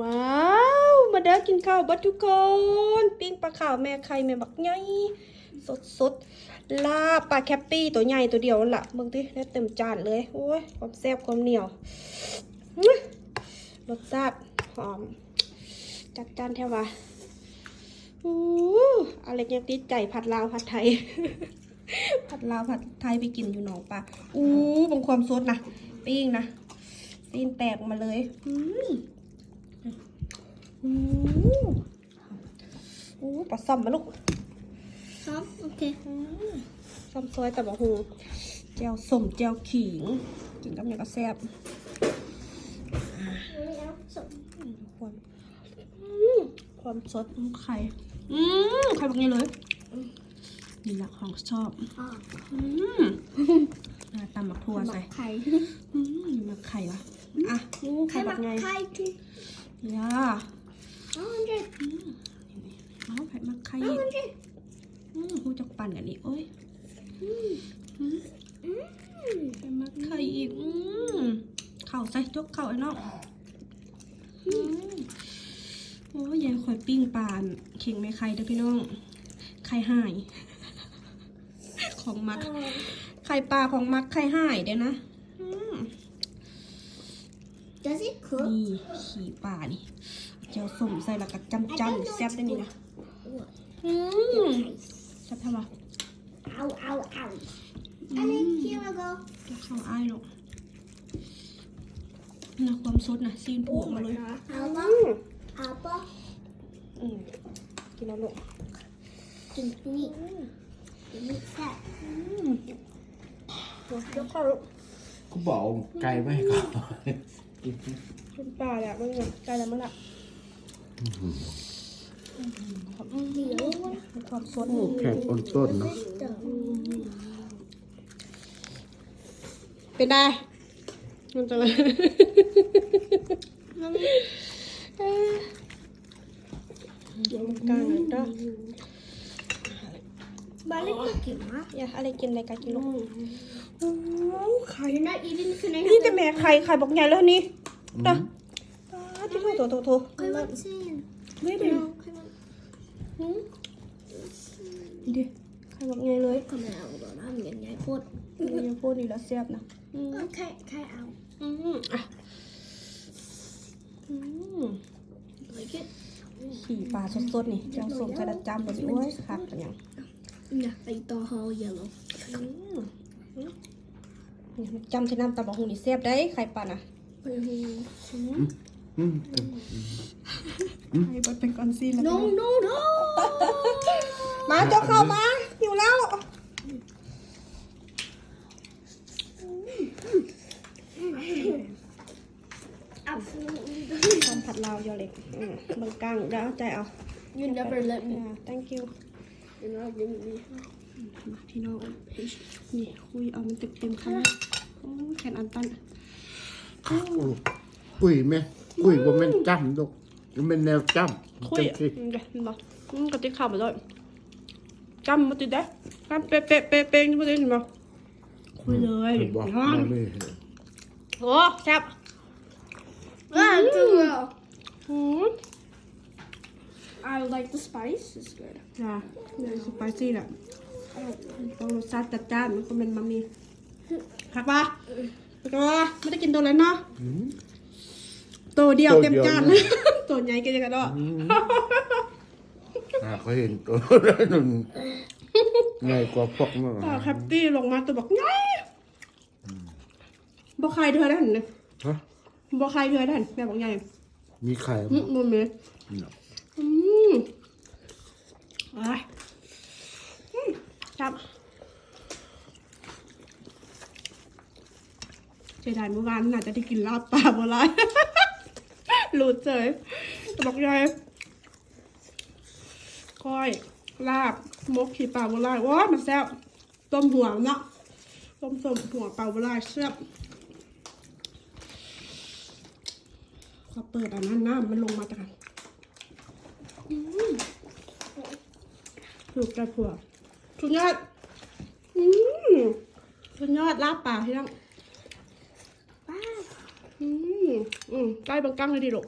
ว้าว มาเด้อกินข้าวบัดทุกคน ปิ้งปลาขาวแม่ไข่แม่บักใหญ่สดสดลาบปลาแคปปี้ตัวใหญ่ตัวเดียวละเบิ่งติได้เต็มจานเลย โอ้ยความแซ่บความเหนียวอื้อรสชาติหอม จัดจานแท้วะอู้อะไรยังติดใจผัดลาวผัดไทย ผัดลาวผัดไทยไปกินอยู่หนองปลาอู้บางความสดนะปิ้งนะตีนแตกมาเลยอืม อืมอู้ปลาซ่อมมาลูกครับโอเคอืมซ่อมซอยแต่บะฮูแจวส้มแจวขิงกินกับอย่างก็แซ่บแล้วสุดความอืมความสดของไข่ อืมไข่แบบนี้เลยนี่แหละของชอบอ่าอืมอ่าตำหมักทั่วใส่ไข่อืมหมักไข่วะอะอู้ไข่ไข่แบมาบไงไข่ที่ย่าอ๋อมันจะ เอาไข่หมักไข่อ๋ออีกมันจะอืมหูจักปั่นกันอีกโอ้ยอืมอืมไข่หมักไข่อีกอืมเข่าใส่จกเข่าไอ้น้องอืมโอ้ยยายข่อยปิ้งปลาเข่งไม่ไข่เด้อพี่น้องไข่หาย ของมักไข่ปลาของมักไข่หายเดี๋ยวนะอืม Does it cook นี่ขี่ป่านี่ เจียวส้มใส่แล้วก็จำจำแซ่บได้นี่นะอืมแซ่บทำไม Ow ow ow I think here we go จะเข้าอ้ายหรอกนะความสดนะซีนผูกมาเลย Apple Apple อืมกินแล้วลูกกินนี่กินนี่แซ่บอืมเดี๋ยวเข้าลูกก็บอกไกลไม่ก่อนกินกินปลาแหละมันเนี่ยไกลแล้วมันละอืมเดี๋ยว ความสดโอ้แข็งต้นต้นเนาะเป็นได้ มันจะเลยกลางเลยเด้อบาเล็กกินมากอย่าอะไรกินอะไรกันกินลูกโอ้ไข่ You're not eating can I นี่แต่แม่ไข่ไข่บอกใหญ่แล้วนี่ตาตา ที่โถโถโถโถ I want sin ไม่เป็น No I want หืมนี่ดิไข่บอกใหญ่เลย kommer jag ihåg då han vill jag få นี่ยังพูดนี่แล้วแซ่บนะอืม Okej kan jag อืมอะอืม like it ขี่ปลาสดๆนี่เจ้าส้มใส่ดัดจำแบบนี้โอ้ยคักกันยัง Yeah I don't have yellow อืมอืมนี่จำที่น้ำตาบอกหูนี่แซ่บได้ไข่ปลาน่ะอืม ไข่บดเป็นก้อนซีนแล้ว No no no มาเจ้าเข้ามาหิวแล้ว Absolutely ทำผัดลาวยอเล็กเบางกลางเดี๋ยวใจเอา You never let อ่า thank you You're not giving me มาพี่น้องนี่คุยเอามันเต็มเต็มคำโอ้ยแขนอันตันโอ้ยไหม กุยว่ามันจ้ำลูกมันเป็นแนวจ้ำคุยจังอะสิอืมเดี๋ยวเห็นบ่อืมกระติกข้าวไปเลยจำมาติดได้จำเป๊ะเป๊ะเป๊ะเป๊ะนี่มาติดเห็นบ่คุยเลยผมบอกน้องแม่ไม่เห็นโอ้แซ่บ Ah, too well อืม I like the spice it's good จ้าเนี่ยสไปซี่แหละต้องรสชาติจัดจ้านมันก็เป็นมามีผักปะผักปะไม่ได้กินตัวแล้วเนาะ อืม ตัวเดียวตัวเดียวเต็มจานตัวใหญ่กินยังไงเนาะอ่าเขาเห็นตัวแล้วหนึ่งง่ายกว่าพวกนั้นปลาแคปตี้ลงมาตัวบอกไงบ่ใครเธอได้เห็นเลยฮะบ่ใครเธอได้เห็นแม่บอกไงมีไข่อืมั้มมันมียอืมอะไรอืมครับเสียดายเมื่อวานน่าจะได้กินลาบปลาโบราณ หลุดเฉยบอกยายก้อยลาบมกขี่ปลาโบราณว้ามันแซ่บต้มหัวเนาะต้มสมหัวปลาโบราณแซ่บขอเปิดอันนั้นน้ำมันลงมาจากกันถูกใจผัวสุดยอดอืมสุดยอดลาบปลาที่นั่ง อืมใกล้บางกั้งเลยดิลูก